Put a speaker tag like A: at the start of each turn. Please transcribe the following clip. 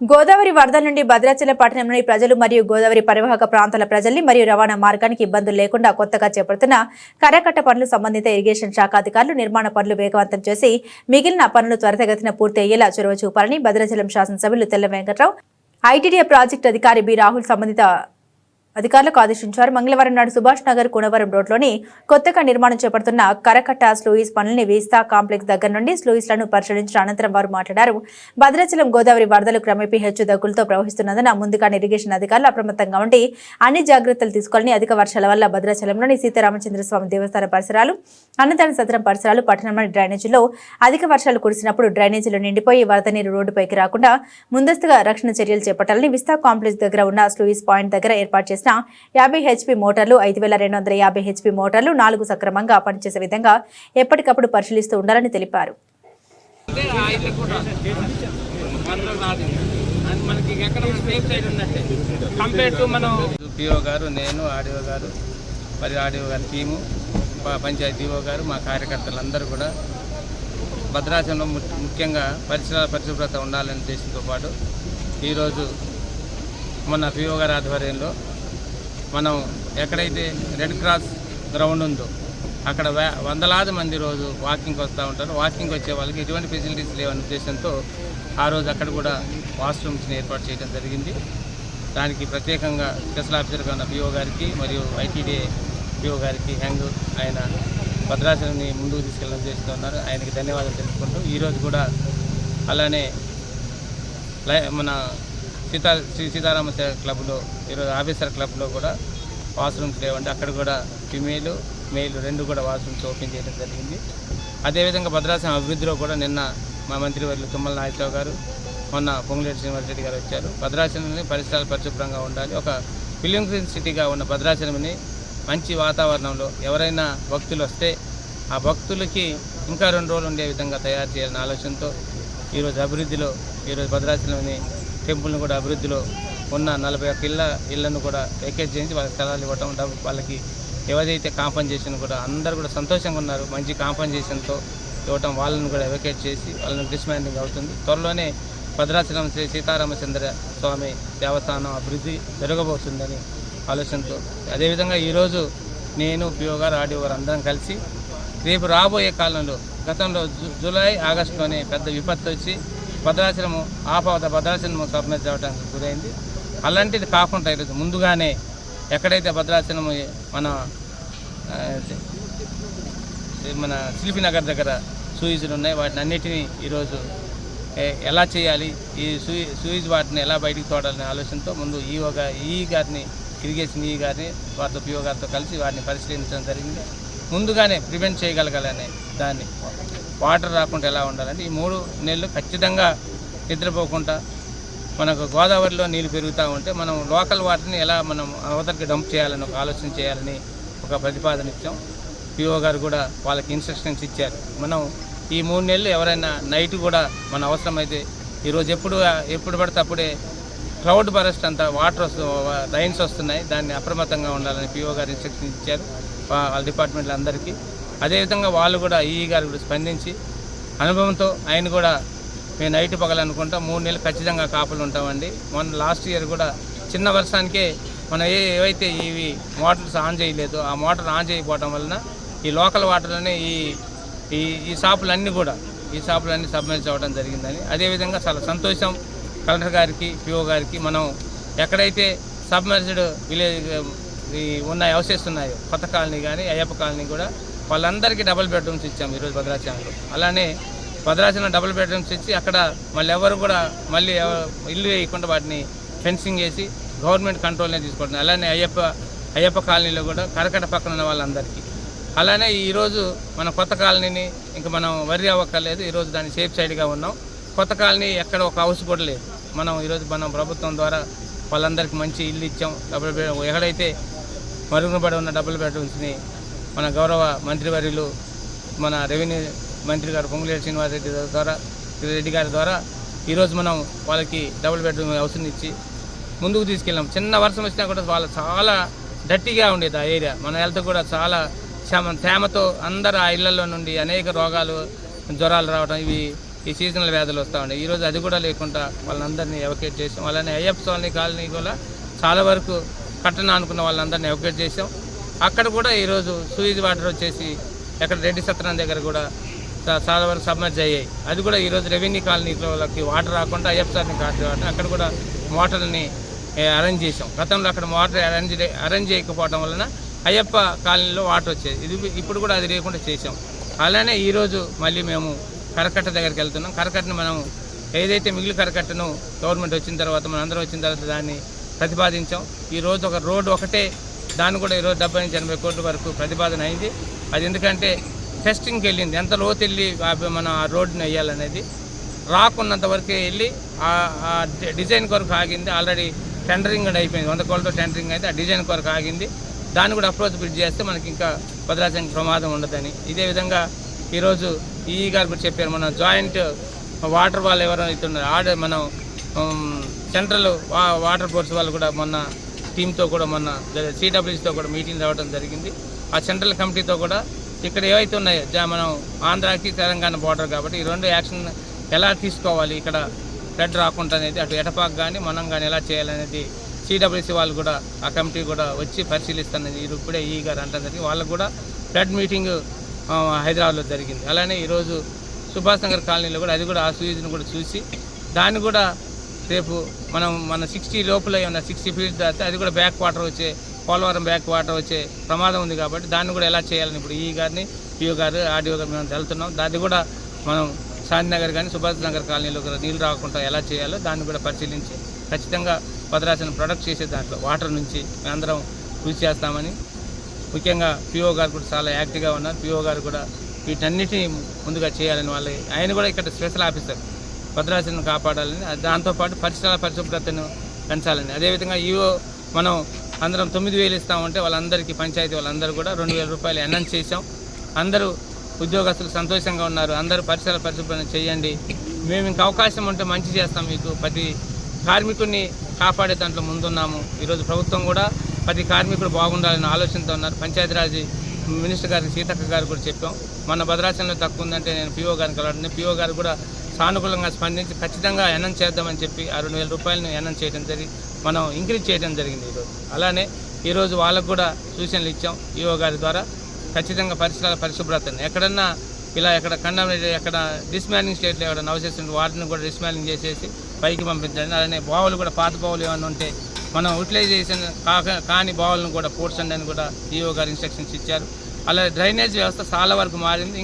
A: గోదావరి వరదల నుండి భద్రాచల పట్టణంలోని ప్రజలు మరియు గోదావరి పరివాహక ప్రాంతాల ప్రజల్ని మరియు రవాణా మార్గానికి ఇబ్బందులు లేకుండా కొత్తగా చేపడుతున్న కరకట్ట పనులు సంబంధిత ఇరిగేషన్ శాఖ అధికారులు నిర్మాణ పనులు వేగవంతం చేసి మిగిలిన పనులు త్వరితగతిన పూర్తి అయ్యేలా చొరవ చూపాలని భద్రాచలం శాసనసభ్యులు తెల్ల వెంకట్రావు ఐటీడీఏ ప్రాజెక్టు అధికారి బి రాహుల్ సంబంధిత అధికారులకు ఆదేశించారు. మంగళవారం నాడు సుభాష్ నగర్ కునవరం రోడ్లోని కొత్తగా నిర్మాణం చేపడుతున్న కరకట్ట స్లూయిస్ పనుల్ని వేస్తా కాంప్లెక్స్ దగ్గర నుండి స్లూయిస్లను పరిశీలించిన అనంతరం వారు మాట్లాడారు. భద్రాచలం గోదావరి వరదలు క్రమేపీ హెచ్చు దగ్గులతో ప్రవహిస్తున్నందున ముందుగా ఇరిగేషన్ అధికారులు అప్రమత్తంగా ఉండి అన్ని జాగ్రత్తలు తీసుకోవాలని అధిక వర్షాల వల్ల భద్రాచలంలోని సీతారామచంద్రస్వామి దేవస్థాన పరిసరాలు అన్నదాన సత్రం పరిసరాలు పట్టణంలోని డ్రైనేజీలో అధిక వర్షాలు కురిసినప్పుడు డ్రైనేజీలు నిండిపోయి వరద నీరు రోడ్డుపైకి రాకుండా ముందస్తుగా రక్షణ చర్యలు చేపట్టాలని విస్తా కాంప్లెక్స్ దగ్గర ఉన్న స్లూయిస్ పాయింట్ దగ్గర ఏర్పాటు చేసిన యాభై హెచ్పి మోటార్లు ఐదు వేల రెండు వందల యాభై హెచ్పి మోటార్లు నాలుగు సక్రమంగా పనిచేసే విధంగా ఎప్పటికప్పుడు పరిశీలిస్తూ ఉండాలని తెలిపారు.
B: మనకి ఎక్కడ సేఫ్ సైడ్ ఉన్నట్టే కంపేర్ టు మనం పిఓ గారు నేను ఆడియో గారు మరి ఆడియో గారి టీము ప- పంచాయతీ ఈఓ గారు మా కార్యకర్తలందరూ కూడా భద్రాచలంలో ము- ముఖ్యంగా పరిసరాల పరిశుభ్రత ఉండాలనే ఉద్దేశంతో పాటు ఈరోజు మొన్న పిఓ గారి ఆధ్వర్యంలో మనం ఎక్కడైతే రెడ్ క్రాస్ గ్రౌండ్ ఉందో అక్కడ వందలాది మంది రోజు వాకింగ్ వస్తూ ఉంటారు. వాకింగ్ వచ్చే వాళ్ళకి ఎటువంటి ఫెసిలిటీస్ లేవనే ఉద్దేశంతో ఆ రోజు అక్కడ కూడా వాష్రూమ్స్ని ఏర్పాటు చేయడం జరిగింది. దానికి ప్రత్యేకంగా స్పెషల్ ఆఫీసర్గా ఉన్న పిఓ గారికి మరియు ఐటీడీఏ పిఓ గారికి హ్యాంగ్ ఆయన భద్రాచలంని ముందుకు తీసుకెళ్ళడం చేస్తూ ఉన్నారు. ఆయనకి ధన్యవాదాలు తెలుపుకుంటూ ఈరోజు కూడా అలానే లై- మన సీతా శ్రీ సీతారామ క్లబ్లో ఈరోజు ఆఫీసర్ క్లబ్లో కూడా వాష్రూమ్స్ లేవండి. అక్కడ కూడా ఫిమేల్ మెయిల్ రెండు కూడా వాష్రూమ్స్ ఓపెన్ చేయడం జరిగింది. అదేవిధంగా భద్రాచలం అభివృద్ధిలో కూడా నిన్న మా మంత్రివర్యులు తుమ్మల నాయకరావు గారు మొన్న పొంగులేటి శ్రీనివాసరెడ్డి గారు వచ్చారు. భద్రాచలంని పరిసరాలు పరిశుభ్రంగా ఉండాలి. ఒక ఫిలిం సిటీగా ఉన్న భద్రాచలంని మంచి వాతావరణంలో ఎవరైనా భక్తులు వస్తే ఆ భక్తులకి ఇంకా రెండు రోజులు ఉండే విధంగా తయారు చేయాలనే ఆలోచనతో ఈరోజు అభివృద్ధిలో ఈరోజు భద్రాచలంని టెంపుల్ని కూడా అభివృద్ధిలో ఉన్న నలభై ఒక్క ఇళ్ళ ఇళ్ళను కూడా వెకేట్ చేయించి వాళ్ళకి స్థలాలు ఇవ్వటం డబ్బు వాళ్ళకి ఎవరైతే కాంపన్సేషన్ కూడా అందరూ కూడా సంతోషంగా ఉన్నారు. మంచి కాంపన్సేషన్తో ఇవ్వటం వాళ్ళని కూడా వెకేట్ చేసి వాళ్ళని డిస్మాండింగ్ అవుతుంది. త్వరలోనే భద్రాచలం శ్రీ సీతారామచంద్ర స్వామి దేవస్థానం అభివృద్ధి జరగబోతుందని ఆలోచనతో. అదేవిధంగా ఈరోజు నేను పిఓ గారు ఆడియో గారు అందరం కలిసి రేపు రాబోయే కాలంలో గతంలో జూలై ఆగస్టులోనే పెద్ద విపత్తు వచ్చి భద్రాచలము ఆపవత భద్రాచలము సబ్మెర్జ్ అవ్వడానికి గురైంది. అలాంటిది కాకుండా ఈరోజు ముందుగానే ఎక్కడైతే భద్రాచలము మన మన శిల్పి నగర్ దగ్గర సూయిజులు ఉన్నాయి వాటిని అన్నిటినీ ఈరోజు ఎలా చేయాలి ఈ సూయి సూయిజ్ వాటిని ఎలా బయటికి తోడాలనే ఆలోచనతో ముందు ఈ ఒక ఈ గారిని ఇరిగేషన్ ఈ గారిని వారితో పిఓ గారితో కలిసి వాటిని పరిశీలించడం జరిగింది. ముందుగానే ప్రివెంట్ చేయగలగాలనే దాన్ని. వాటర్ రాకుండా ఎలా ఉండాలంటే ఈ మూడు నెలలు ఖచ్చితంగా నిద్రపోకుండా మనకు గోదావరిలో నీళ్ళు పెరుగుతూ ఉంటే మనం లోకల్ వాటర్ని ఎలా మనం అవతలకి డంప్ చేయాలని ఒక ఆలోచన చేయాలని ఒక ప్రతిపాదన ఇచ్చాం. పిఓ గారు కూడా వాళ్ళకి ఇన్స్ట్రక్షన్స్ ఇచ్చారు. మనం ఈ మూడు నెలలు ఎవరైనా నైట్ కూడా మన అవసరమైతే ఈరోజు ఎప్పుడు ఎప్పుడు పడితే అప్పుడే క్లౌడ్ బరస్ట్ అంతా వాటర్ వస్తు రైన్స్ వస్తున్నాయి. దాన్ని అప్రమత్తంగా ఉండాలని పిఓ గారు ఇన్స్ట్రక్షన్ ఇచ్చారు వాళ్ళ డిపార్ట్మెంట్లందరికీ. అదేవిధంగా వాళ్ళు కూడా ఈఈ గారు కూడా స్పందించి అనుభవంతో ఆయన కూడా మేము నైట్ పగలనుకుంటా మూడు నెలలు ఖచ్చితంగా కాపులు ఉంటామండి. మొన్న లాస్ట్ ఇయర్ కూడా చిన్న వర్షానికే మనం ఏ ఏవైతే ఇవి మోటార్స్ ఆన్ చేయలేదు ఆ మోటార్ ఆన్ చేయకపోవడం వలన ఈ లోకల్ వాటర్లోనే ఈ ఈ ఈ షాపులన్నీ కూడా ఈ షాపులన్నీ సబ్మిట్ అవ్వడం జరిగిందని. అదేవిధంగా చాలా సంతోషం కలెక్టర్ గారికి పిఓ గారికి. మనం ఎక్కడైతే సబ్మర్జ్డ్ విలేజ్ ఈ ఉన్న హౌసెస్ ఉన్నాయో కొత్త కాలనీ కానీ అయ్యప్ప కాలనీ కూడా వాళ్ళందరికీ డబుల్ బెడ్రూమ్స్ ఇచ్చాము ఈరోజు భద్రాచలంలో. అలానే భద్రాచలం డబుల్ బెడ్రూమ్స్ ఇచ్చి అక్కడ మళ్ళీ ఎవరు కూడా మళ్ళీ ఇల్లు వేయకుండా వాటిని ఫెన్సింగ్ వేసి గవర్నమెంట్ కంట్రోల్నే తీసుకుంటుంది. అలానే అయ్యప్ప అయ్యప్ప కాలనీలో కూడా కరకట పక్కన ఉన్న వాళ్ళందరికీ. అలానే ఈరోజు మన కొత్త కాలనీని ఇంకా మనం వరి అవ్వక్కర్లేదు. ఈరోజు దాన్ని సేఫ్ సైడ్గా ఉన్నాం. కొత్త కాలనీ ఎక్కడ ఒక హౌస్ కూడా లేదు. మనం ఈరోజు మనం ప్రభుత్వం ద్వారా వాళ్ళందరికీ మంచి ఇల్లు ఇచ్చాం. డబుల్ బెడ్ ఎక్కడైతే మరుగునబడి ఉన్న డబుల్ బెడ్రూమ్స్ని మన గౌరవ మంత్రివర్యులు మన రెవెన్యూ మంత్రి గారు పొంగులేటి శ్రీనివాసరెడ్డి ద్వారా రెడ్డి గారి ద్వారా ఈరోజు మనం వాళ్ళకి డబుల్ బెడ్రూమ్ హౌస్ని ఇచ్చి ముందుకు తీసుకెళ్ళాం. చిన్న వర్షం వచ్చినా కూడా వాళ్ళు చాలా డట్టిగా ఉండేది ఆ ఏరియా. మన హెల్త్ కూడా చాలా తేమతో అందరు ఆ ఇళ్ళలో నుండి అనేక రోగాలు జ్వరాలు రావడం ఇవి ఈ సీజనల్ వ్యాధులు వస్తూ ఉన్నాయి. ఈరోజు అది కూడా లేకుండా వాళ్ళందరినీ ఎవకేట్ చేసాం. అలానే అయ్యప్ప స్వామి కాలనీ కూడా చాలా వరకు కట్టన అనుకున్న వాళ్ళందరినీ ఎవకేట్ చేసాం. అక్కడ కూడా ఈరోజు సూయిజ్ వాటర్ వచ్చేసి ఎక్కడ రెడ్డి సత్రం దగ్గర కూడా చాలా వరకు సబ్మర్జ్ అయ్యాయి. అది కూడా ఈరోజు రెవెన్యూ కాలనీలోకి వాటర్ రాకుండా అయ్యప్ప సార్ని కాదు. అక్కడ కూడా మోటార్ని అరేంజ్ చేసాం గతంలో అక్కడ మోటార్ అరేంజ్ అరేంజ్ చేయకపోవడం వలన అయ్యప్ప కాలనీలో వాటర్ వచ్చేది. ఇది ఇప్పుడు కూడా అది లేకుండా చేసాం అలానే ఈరోజు మళ్ళీ మేము కరకట్ట దగ్గరికి వెళ్తున్నాం. కరకట్టను మనం ఏదైతే మిగిలిన కరకట్టను గవర్నమెంట్ వచ్చిన తర్వాత మన అందరూ వచ్చిన తర్వాత దాన్ని ప్రతిపాదించాం. ఈరోజు ఒక రోడ్డు ఒకటే దాన్ని కూడా ఈరోజు డెబ్బై నుంచి ఎనభై కోట్ల వరకు ప్రతిపాదన అయింది. అది ఎందుకంటే టెస్టింగ్కి వెళ్ళింది. ఎంత లోతు వెళ్ళి ఆ మనం ఆ రోడ్డుని వేయాలనేది రాకున్నంత వరకే వెళ్ళి ఆ- డిజైన్ కొరకు ఆగింది. ఆల్రెడీ టెండరింగ్ కూడా అయిపోయింది. వంద కోళ్ళతో టెండరింగ్ అయితే ఆ డిజైన్ కొరకు ఆగింది. దాన్ని కూడా అప్రోచ్ బిడ్ చేస్తే మనకి ఇంకా భద్రాచలం ప్రమాదం ఉండదని. ఇదే విధంగా ఈరోజు ఈ గారు కూడా చెప్పారు. మన జాయింట్ వాటర్ వాళ్ళు ఎవరైతే ఉన్నారో ఆడ మనం సెంట్రల్ వా వాటర్ ఫోర్స్ వాళ్ళు కూడా మొన్న టీంతో కూడా మొన్న సిడబ్ల్యూసీతో కూడా మీటింగ్ రావడం జరిగింది. ఆ సెంట్రల్ కమిటీతో కూడా ఇక్కడ ఏవైతే ఉన్నాయో జా- మనం ఆంధ్రాకి తెలంగాణ బార్డర్ కాబట్టి ఈ రెండు యాక్షన్ ఎలా తీసుకోవాలి ఇక్కడ ఫ్లడ్ రాకుండా అనేది అటు ఎటపాకు కానీ మనం కానీ ఎలా చేయాలనేది సిడబ్ల్యూసీ వాళ్ళు కూడా ఆ కమిటీ కూడా వచ్చి పరిశీలిస్తానని ఇది ఇప్పుడే ఈ గారు అంటే జరిగింది వాళ్ళకు కూడా ఫ్లడ్ మీటింగ్ హైదరాబాద్లో జరిగింది. అలానే ఈరోజు సుభాష్ నగర్ కాలనీలో కూడా అది కూడా ఆ సూయిజ్ని కూడా చూసి దాన్ని కూడా రేపు మనం మన సిక్స్టీ లోపల ఉన్న సిక్స్టీ ఫీట్ దాటితే అది కూడా బ్యాక్ వాటర్ వచ్చే పోలవరం బ్యాక్ వాటర్ వచ్చే ప్రమాదం ఉంది కాబట్టి దాన్ని కూడా ఎలా చేయాలని ఇప్పుడు ఈ గారిని పిఓ గారు ఆర్డీఓ గారు మేము వెళ్తున్నాం దాన్ని కూడా మనం శాంతినగర్ కానీ సుభాష్ నగర్ కాలనీలో నీళ్ళు రాకుండా ఎలా చేయాలో దాన్ని కూడా పరిశీలించి ఖచ్చితంగా భద్రాచలం ప్రొడక్ట్ చేసే దాంట్లో వాటర్ నుంచి మేమందరం కృషి చేస్తామని ముఖ్యంగా పిఓ గారు కూడా చాలా యాక్టివ్గా ఉన్నారు. పిఓ గారు కూడా వీటన్నిటిని ముందుగా చేయాలని వాళ్ళు ఆయన కూడా ఇక్కడ స్పెషల్ ఆఫీసర్. భద్రాచలను కాపాడాలని దాంతోపాటు పరిసరాల పరిశుభ్రతను పెంచాలని. అదేవిధంగా ఈవో మనం అందరం తొమ్మిది వేలు ఇస్తామంటే వాళ్ళందరికీ పంచాయతీ వాళ్ళందరూ కూడా రెండు వేల రూపాయలు అనౌన్స్ చేశాం. అందరూ ఉద్యోగస్తులు సంతోషంగా ఉన్నారు. అందరూ పరిసర పరిశుభ్రత చేయండి. మేము ఇంకా అవకాశం ఉంటే మంచి చేస్తాం మీకు. ప్రతి కార్మికుడిని కాపాడే దాంట్లో ముందున్నాము. ఈరోజు ప్రభుత్వం కూడా ప్రతి కార్మికుడు బాగుండాలనే ఆలోచనతో ఉన్నారు. పంచాయతీరాజ్ మినిస్టర్ గారికి సీతక్క గారు కూడా చెప్పాం. మన భద్రాచలంలో తక్కువ ఉందంటే నేను పిఓ గారిని కలవడం. పిఓ గారు కూడా సానుకూలంగా స్పందించి ఖచ్చితంగా ఎనం చేద్దామని చెప్పి ఆ రెండు వేల రూపాయలను ఎనం చేయడం జరిగి మనం ఇంక్రీజ్ చేయడం జరిగింది ఈరోజు. అలానే ఈరోజు వాళ్ళకు కూడా సూచనలు ఇచ్చాం. ఈఓ గారి ద్వారా ఖచ్చితంగా పరిసరాల పరిశుభ్రతను. ఎక్కడన్నా ఇలా ఎక్కడ కండం ఎక్కడ డిస్మాలింగ్ స్టేట్లో ఎక్కడ నవసేస్తుంటే వాటిని కూడా డిస్మాలింగ్ చేసేసి పైకి పంపించండి. అలానే బావులు కూడా పాత బావులు ఏమైనా ఉంటే మనం యూటిలైజేషన్ కాక కాని బావులను కూడా పూడ్చండి అని కూడా ఈఓ గారు ఇన్స్ట్రక్షన్స్ ఇచ్చారు. అలాగే డ్రైనేజ్ వ్యవస్థ చాలా వరకు మారింది.